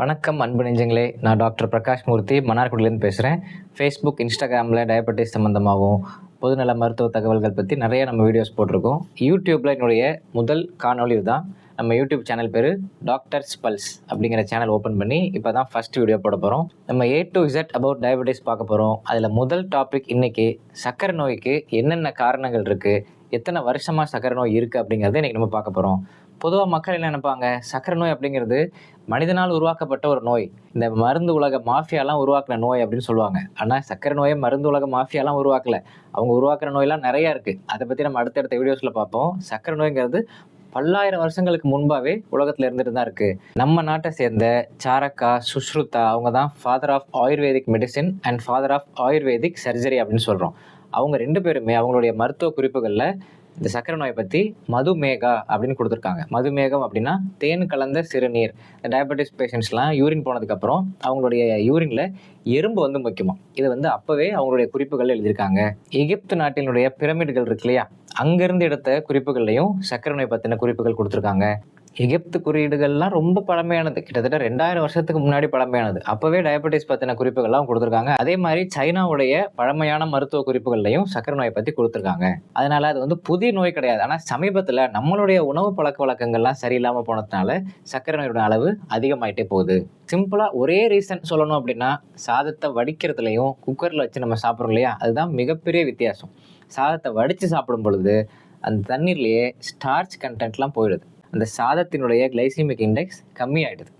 வணக்கம் அன்பு நெஞ்சங்களே. நான் டாக்டர் பிரகாஷ் மூர்த்தி மன்னார்குடிலேருந்து பேசுகிறேன் ஃபேஸ்புக் இன்ஸ்டாகிராமில் டயபெட்டிஸ் சம்மந்தமாகவும் பொதுநல மருத்துவ தகவல்கள் பற்றி நிறைய நம்ம வீடியோஸ் போட்டிருக்கோம். யூடியூப்பில் என்னுடைய முதல் காணொலி தான் நம்ம யூடியூப் சேனல் பேர் டாக்டர்ஸ் பல்ஸ் அப்படிங்கிற சேனல் ஓப்பன் பண்ணி இப்போ தான் ஃபஸ்ட் வீடியோ போட போகிறோம் நம்ம A to Z about diabetes பார்க்க போகிறோம் அதில் முதல் டாபிக் இன்றைக்கி சக்கரை நோய்க்கு என்னென்ன காரணங்கள் இருக்குது எத்தனை வருஷமாக சக்கரை நோய் இருக்குது அப்படிங்கிறத இன்றைக்கி நம்ம பார்க்க போகிறோம் பொதுவாக மக்கள் என்ன நினைப்பாங்க? சக்கரை நோய் அப்படிங்கிறது மனிதனால் உருவாக்கப்பட்ட ஒரு நோய். இந்த மருந்து உலக மாஃபியாலாம் உருவாக்கின நோய் அப்படின்னு சொல்லுவாங்க. ஆனால் சக்கரை நோயை மருந்து உலக மாஃபியாலாம் உருவாக்கல. அவங்க உருவாக்குற நோயெல்லாம் நிறையா இருக்குது அதை பற்றி நம்ம அடுத்தடுத்த வீடியோஸில் பார்ப்போம். சக்கரை நோய்ங்கிறது பல்லாயிரம் வருஷங்களுக்கு முன்பாகவே உலகத்தில் இருந்துட்டு தான் இருக்குது நம்ம நாட்டை சேர்ந்த சாரக்கா சுஷ்ருதா அவங்க தான் father of ayurvedic medicine and father of ayurvedic surgery அப்படின்னு சொல்கிறோம் அவங்க ரெண்டு பேருமே அவங்களுடைய மருத்துவ குறிப்புகளில் இந்த சக்கரை நோயை பற்றி மதுமேகா அப்படின்னு கொடுத்துருக்காங்க. மதுமேகம் அப்படின்னா தேன் கலந்த சிறுநீர். இந்த டயபெட்டிஸ் பேஷண்ட்ஸ்லாம் யூரின் போனதுக்கப்புறம் அவங்களுடைய யூரினில் எறும்பு வந்து முக்கியமாக இது வந்து அப்போவே அவங்களுடைய குறிப்புகள் எழுதியிருக்காங்க. எகிப்து நாட்டினுடைய பிரமிடுகள் இருக்கு இல்லையா? அங்கேருந்து எடுத்த குறிப்புகள்லையும் சக்கரை நோய் பற்றின குறிப்புகள் கொடுத்துருக்காங்க. எகிப்து குறியீடுகள்லாம் ரொம்ப பழமையானது. கிட்டத்தட்ட ரெண்டாயிரம் வருஷத்துக்கு முன்னாடி பழமையானது. அப்போவே டயபெட்டிஸ் பற்றின குறிப்புகள்லாம் கொடுத்துருக்காங்க. அதே மாதிரி சைனாவுடைய பழமையான மருத்துவ குறிப்புகள்லையும் சக்கரை நோயை பற்றி கொடுத்துருக்காங்க. அதனால அது வந்து புதிய நோய் கிடையாது. ஆனால் சமீபத்தில் நம்மளுடைய உணவு பழக்க வழக்கங்கள்லாம் சரியில்லாமல் போனதுனால சக்கரை நோயோட அளவு அதிகமாயிட்டே போகுது. சிம்பிளாக ஒரே ரீசன் சொல்லணும் அப்படின்னா சாதத்தை வடிக்கிறதுலையும் குக்கரில் வச்சு நம்ம சாப்பிட்றோம் இல்லையா? அதுதான் மிகப்பெரிய வித்தியாசம். சாதத்தை வடித்து சாப்பிடும் பொழுது அந்த தண்ணீர்லேயே ஸ்டார்ச் கண்டென்ட்லாம் போயிடுது. அந்த சாதத்தினுடைய கிளைசிமிக் இண்டெக்ஸ் கம்மியாயிடுது.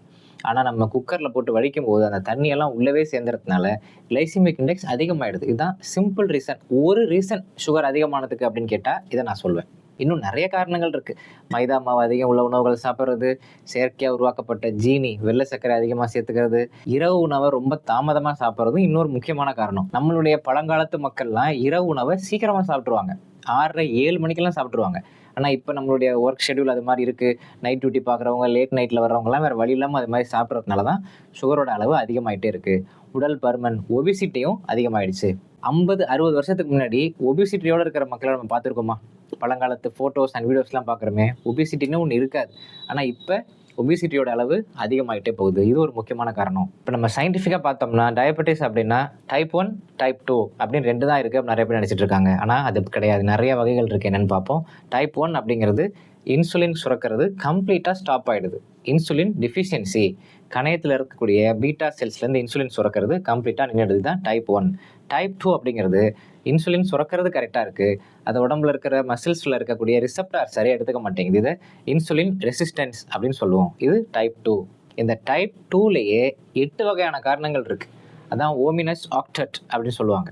ஆனால் நம்ம குக்கரில் போட்டு வடிக்கும் போது அந்த தண்ணியெல்லாம் உள்ளவே சேர்ந்துறதுனால கிளைசிமிக் இண்டெக்ஸ் அதிகமாகிடுது இதுதான் சிம்பிள் ரீசன் ஒரு ரீசன் சுகர் அதிகமானதுக்கு அப்படின்னு கேட்டால் இதை நான் சொல்வேன். இன்னும் நிறைய காரணங்கள் இருக்குது மைதா மாவு அதிகம் உள்ள உணவுகள் சாப்பிட்றது செயற்கையாக உருவாக்கப்பட்ட ஜீனி வெள்ளை சர்க்கரை அதிகமாக சேர்த்துக்கிறது இரவு உணவை ரொம்ப தாமதமாக சாப்பிட்றதும் இன்னொரு முக்கியமான காரணம். நம்மளுடைய பழங்காலத்து மக்கள்லாம் இரவு உணவை சீக்கிரமாக சாப்பிட்ருவாங்க ஆறரை ஏழு மணிக்கெல்லாம் சாப்பிட்ருவாங்க ஆனால் இப்போ நம்மளுடைய ஒர்க் ஷெடியூல் அது மாதிரி இருக்குது நைட் டியூட்டி பார்க்குறவங்க லேட் நைட்டில் வர்றவங்கலாம் வேறு வழி இல்லாமல் அது மாதிரி சாப்பிட்றதுனால தான் சுகரோட அளவு அதிகமாகிட்டே இருக்குது உடல் பருமன் ஒபிசிட்டியும் அதிகமாயிடுச்சு. ஐம்பது அறுபது வருஷத்துக்கு முன்னாடி ஒபிசிட்டியோடு இருக்கிற மக்களை நம்ம பார்த்துருக்கோமா? பழங்காலத்து ஃபோட்டோஸ் அண்ட் வீடியோஸ்லாம் பார்க்குறோமே ஒபிசிட்டின்னு ஒன்று இருக்காது. ஆனால் இப்போ ஒபிசிட்டியோட அளவு அதிகமாகிட்டே போகுது. இது ஒரு முக்கியமான காரணம். இப்போ நம்ம சயின்டிஃபிக்காக பார்த்தோம்னா டயபெட்டிஸ் அப்படின்னா டைப் ஒன் டைப் டூ அப்படின்னு ரெண்டு தான் இருக்குது நிறைய பேர் நினச்சிட்டு இருக்காங்க. ஆனால் அது கிடையாது. நிறைய வகைகள் இருக்குது என்னென்னு பார்ப்போம். டைப் ஒன் அப்படிங்கிறது இன்சுலின் சுரக்கிறது கம்ப்ளீட்டாக ஸ்டாப் ஆகிடுது இன்சுலின் டிஃபிஷியன்சி கணையத்தில் இருக்கக்கூடிய பீட்டா செல்ஸ்லேருந்து இன்சுலின் சுரக்கிறது கம்ப்ளீட்டாக நின்றுடுது தான் டைப் ஒன் டைப் டூ அப்படிங்கிறது இன்சுலின் சுரக்கிறது கரெக்டாக இருக்குது அது உடம்புல இருக்கிற மசில்ஸில் இருக்கக்கூடிய ரிசப்டார் சரியாக எடுத்துக்க மாட்டேங்குது. இதை இன்சுலின் ரெசிஸ்டன்ஸ் அப்படின்னு சொல்லுவோம். இது டைப் டூ இந்த டைப் டூலேயே எட்டு வகையான காரணங்கள் இருக்குது அதான் ஓமினஸ் ஆக்டட் அப்படின்னு சொல்லுவாங்க.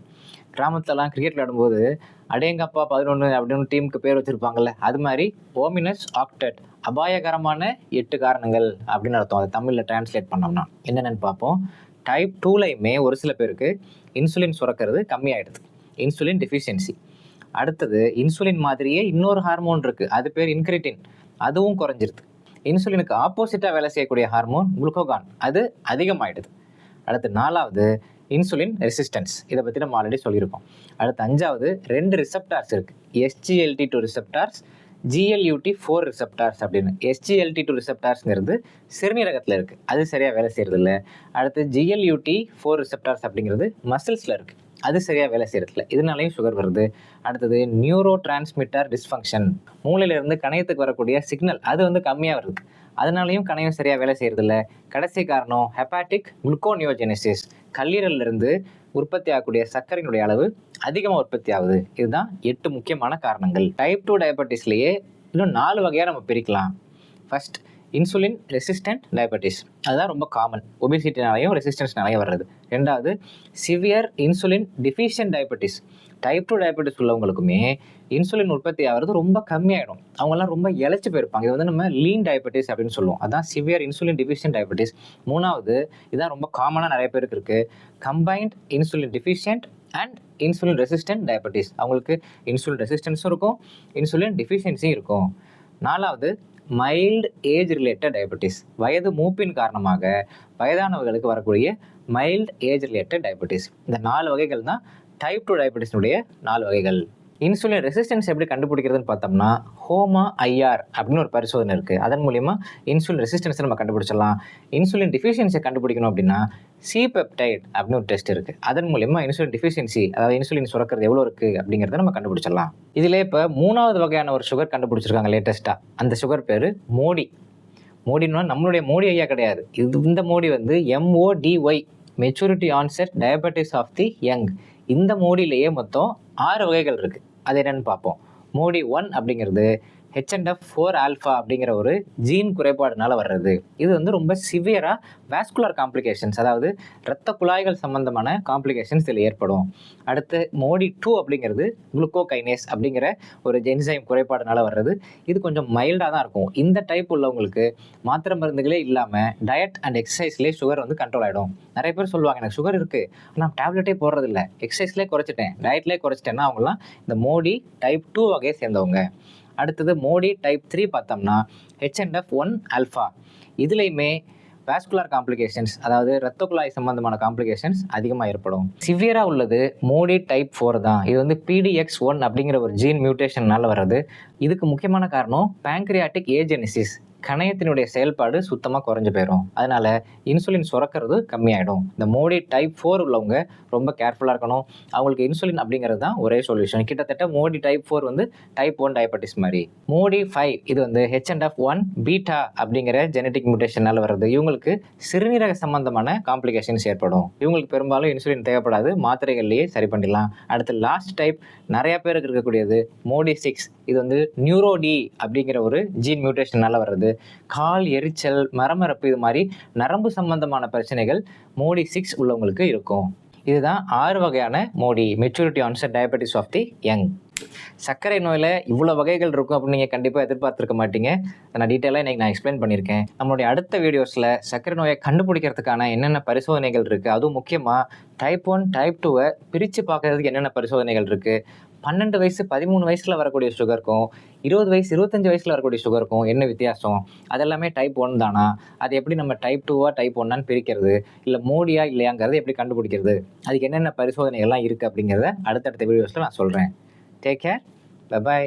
கிராமத்துலலாம் கிரிக்கெட் விளையாடும்போது அடேங்கப்பா பதினொன்று அப்படின்னு டீமுக்கு பேர் வச்சுருப்பாங்கல்ல அது மாதிரி ஓமினஸ் ஆக்டட் அபாயகரமான எட்டு காரணங்கள் அப்படின்னு அர்த்தம். அதை தமிழில் டிரான்ஸ்லேட் பண்ணோம்னா என்னென்னு பார்ப்போம். டைப் டூலையுமே ஒரு சில பேருக்கு இன்சுலின் சுரக்கிறது கம்மியாயிடுது. இன்சுலின் டெஃபிஷியன்சி அடுத்தது இன்சுலின் மாதிரியே இன்னொரு ஹார்மோன் இருக்குது அது பேர் இன்கிரிட்டின் அதுவும் குறைஞ்சிருது. இன்சுலினுக்கு ஆப்போசிட்டாக வேலை செய்யக்கூடிய ஹார்மோன் குளுக்கோகான் அது அதிகமாயிடுது. அடுத்து நாலாவது இன்சுலின் ரெசிஸ்டன்ஸ் இதை பற்றி நம்ம ஆல்ரெடி சொல்லியிருக்கோம். அடுத்து அஞ்சாவது ரெண்டு ரிசப்டார்ஸ் இருக்குது SGLT two receptors GLUT four receptors அப்படின்னு. எஸ்ஜிஎல்டி டூ ரிசெப்டார்ஸ்ங்கிறது சிறுநீரகத்தில் இருக்குது அது சரியாக வேலை செய்கிறதில்ல அடுத்து ஜிஎல்யூடி ஃபோர் ரிசெப்டார்ஸ் அப்படிங்கிறது மசில்ஸில் இருக்குது அது சரியாக வேலை செய்கிறதில்ல இதனாலையும் சுகர் வருது. அடுத்தது நியூரோ டிரான்ஸ்மிட்டர் டிஸ்ஃபங்க்ஷன் மூளையிலேருந்து கணையத்துக்கு வரக்கூடிய சிக்னல் அது வந்து கம்மியாக வருது. அதனாலையும் கணையம் சரியாக வேலை செய்கிறதில்ல கடைசி காரணம் ஹெப்பாட்டிக் குளுக்கோனியோஜெனிசிஸ் கல்லீரலிருந்து உற்பத்தி ஆகக்கூடிய சர்க்கரையினுடைய அளவு அதிகமாக உற்பத்தி ஆகுது. இதுதான் எட்டு முக்கியமான காரணங்கள். டைப் டூ டயபெட்டிஸ்லேயே இன்னும் நாலு வகையாக நம்ம பிரிக்கலாம். ஃபர்ஸ்ட் இன்சுலின் ரெசிஸ்டன்ட் டயபெட்டிஸ் அதுதான் ரொம்ப காமன் ஒபிசிட்டினாலையும் ரெசிஸ்டன்ஸ்னாலையும் வர்றது. ரெண்டாவது severe insulin deficient diabetes type two diabetes உள்ளவங்களுக்குமே insulin உற்பத்தி ஆகிறது ரொம்ப கம்மியாயிடும். அவங்கெல்லாம் ரொம்ப இழைச்சி போயிருப்பாங்க. இது வந்து நம்ம லீன் டயபெட்டிஸ் அப்படின்னு சொல்லுவோம். அதான் சிவியர் இன்சுலின் டிஃபிஷியன் டயபெட்டிஸ் மூணாவது இதான் ரொம்ப காமனாக நிறைய பேருக்கு இருக்குது combined insulin deficient and insulin resistant diabetes அவங்களுக்கு இன்சுலின் ரெசிஸ்டன்ஸும் இருக்கும் இன்சுலின் டிஃபிஷியன்சியும் இருக்கும். நாலாவது மைல்டு ஏஜ் ரிலேட்டட் டயபெட்டிஸ் வயது மூப்பின் காரணமாக வயதானவர்களுக்கு வரக்கூடிய மைல்டு ஏஜ் ரிலேட்டட் டயபெட்டிஸ் இந்த நாலு வகைகள் தான் டைப் டூ டயபெட்டிஸ்னுடைய நாலு வகைகள். இன்சுலின் ரெசிஸ்டன்ஸ் எப்படி கண்டுபிடிக்கிறதுன்னு பார்த்தோம்னா ஹோமா ஐஆர் அப்படின்னு ஒரு பரிசோதனை இருக்குது அதன் மூலிமா இன்சுலின் ரெசிஸ்டன்ஸை நம்ம கண்டுபிடிச்சிடலாம். இன்சுலின் டிஃபிஷியன்சியை கண்டுபிடிக்கணும் அப்படின்னா சி பெப்டைட் அப்படின்னு ஒரு டெஸ்ட் இருக்குது அதன் மூலிமா இன்சுலின் டிஃபிஷியன்சி அதாவது இன்சுலின் சுரக்கிறது எவ்வளோ இருக்குது அப்படிங்கிறத நம்ம கண்டுபிடிச்சிடலாம். இதில் இப்போ மூணாவது வகையான ஒரு சுகர் கண்டுபிடிச்சிருக்காங்க லேட்டஸ்ட்டாக அந்த சுகர் பேர் மோடி. மோடினா நம்மளுடைய மோடி ஐயா கிடையாது. இது இந்த மோடி வந்து MODY maturity onset diabetes of the young இந்த மோடியிலேயே மொத்தம் ஆறு வகைகள் இருக்குது அது என்னென்னு பார்ப்போம். மோடி ஒன் அப்படிங்கிறது ஹெச்என்எஃப் ஃபோர் ஆல்ஃபா அப்படிங்கிற ஒரு ஜீன் குறைபாடுனால வர்றது. இது வந்து ரொம்ப சிவியராக வேஸ்குலர் காம்ப்ளிகேஷன்ஸ் அதாவது இரத்த குழாய்கள் சம்பந்தமான காம்ப்ளிகேஷன்ஸ் இதில் ஏற்படும். அடுத்து மோடி டூ அப்படிங்கிறது குளுக்கோகைனேஸ் அப்படிங்கிற ஒரு ஜென்சைம் குறைபாடுனால வர்றது. இது கொஞ்சம் மைல்டாக தான் இருக்கும். இந்த டைப் உள்ளவங்களுக்கு மாத்திரை மருந்துகளே இல்லாமல் டயட் அண்ட் எக்ஸசைஸ்லேயே சுகர் வந்து கண்ட்ரோல் ஆகிடும் நிறைய பேர் சொல்லுவாங்க எனக்கு சுகர் இருக்குது ஆனால் டேப்லெட்டே போடுறதில்ல. எக்ஸசைஸ்லேயே குறைச்சிட்டேன். டயட்லேயே குறைச்சிட்டேன்னா அவங்களாம் இந்த மோடி டைப் டூ வகையை சேர்ந்தவங்க. அடுத்தது மோடி டைப் த்ரீ பார்த்தோம்னா ஹெச்என்எஃப் ஒன் ஆல்ஃபா இதுலேயுமே வேஸ்குலர் காம்ப்ளிகேஷன்ஸ் அதாவது ரத்த குழாய் சம்பந்தமான காம்ப்ளிகேஷன்ஸ் அதிகமாக ஏற்படும். சிவியராக உள்ளது மோடி டைப் ஃபோர் தான். இது வந்து பிடிஎக்ஸ் ஒன் அப்படிங்கிற ஒரு ஜீன் மியூட்டேஷன்னால வர்றது. இதுக்கு முக்கியமான காரணம் பேங்க்ரியாட்டிக் ஏஜெனிசிஸ் கணையத்தினுடைய செயல்பாடு சுத்தமாக குறைஞ்சு போயிடும் அதனால் இன்சுலின் சுரக்கிறது கம்மியாயிடும். இந்த மோடி டைப் ஃபோர் உள்ளவங்க ரொம்ப கேர்ஃபுல்லாக இருக்கணும். அவங்களுக்கு இன்சுலின் அப்படிங்கிறது தான் ஒரே சொல்யூஷன். கிட்டத்தட்ட மோடி டைப் ஃபோர் வந்து டைப் ஒன் டயபெட்டிஸ் மாதிரி. மோடி ஃபைவ் இது வந்து H N F one beta அப்படிங்கிற ஜெனட்டிக் மியூட்டேஷனால் வருது. இவங்களுக்கு சிறுநீரக சம்பந்தமான காம்ப்ளிகேஷன்ஸ் ஏற்படும். இவங்களுக்கு பெரும்பாலும் இன்சுலின் தேவைப்படாது. மாத்திரைகள்லேயே சரி பண்ணிடலாம். அடுத்து லாஸ்ட் டைப் நிறைய பேருக்கு இருக்கக்கூடியது மோடி சிக்ஸ் இது வந்து நியூரோடி அப்படிங்கிற ஒரு ஜீன் மியூட்டேஷனால் வருது. கால் எரிச்சல் மரமரப்பு இது மாதிரி நரம்பு சம்பந்தமான பிரச்சனைகள் மோடி சிக்ஸ் உள்ளவங்களுக்கு இருக்கும். இதுதான் ஆறு வகையான MODY maturity onset diabetes of the young சர்க்கரை நோயில் இவ்வளோ வகைகள் இருக்கும் அப்படின்னு நீங்கள் கண்டிப்பாக எதிர்பார்த்துருக்க மாட்டீங்க. நான் டீட்டெயிலாக இன்றைக்கி நான் எக்ஸ்பிளைன் பண்ணியிருக்கேன். நம்மளுடைய அடுத்த வீடியோஸில் சர்க்கரை நோயை கண்டுபிடிக்கிறதுக்கான என்னென்ன பரிசோதனைகள் இருக்குது அதுவும் முக்கியமாக டைப் ஒன் டைப் டூவை பிரித்து பார்க்கறதுக்கு என்னென்ன பரிசோதனைகள் இருக்குது பன்னெண்டு வயசு பதிமூணு வயசில் வரக்கூடிய சுகருக்கும் இருபது வயசு இருபத்தஞ்சி வயசில் வரக்கூடிய சுகருக்கும் என்ன வித்தியாசம்? அதெல்லாமே டைப் ஒன் தானா? அது எப்படி நம்ம டைப் டூவா டைப் ஒன்னான்னு பிரிக்கிறது? இல்லை மோடியா இல்லையாங்கிறத எப்படி கண்டுபிடிக்கிறது? அதுக்கு என்னென்ன பரிசோதனைகள்லாம் இருக்குது அப்படிங்கிறத அடுத்தடுத்த வீடியோஸில் நான் சொல்கிறேன் டேக் கேர் பை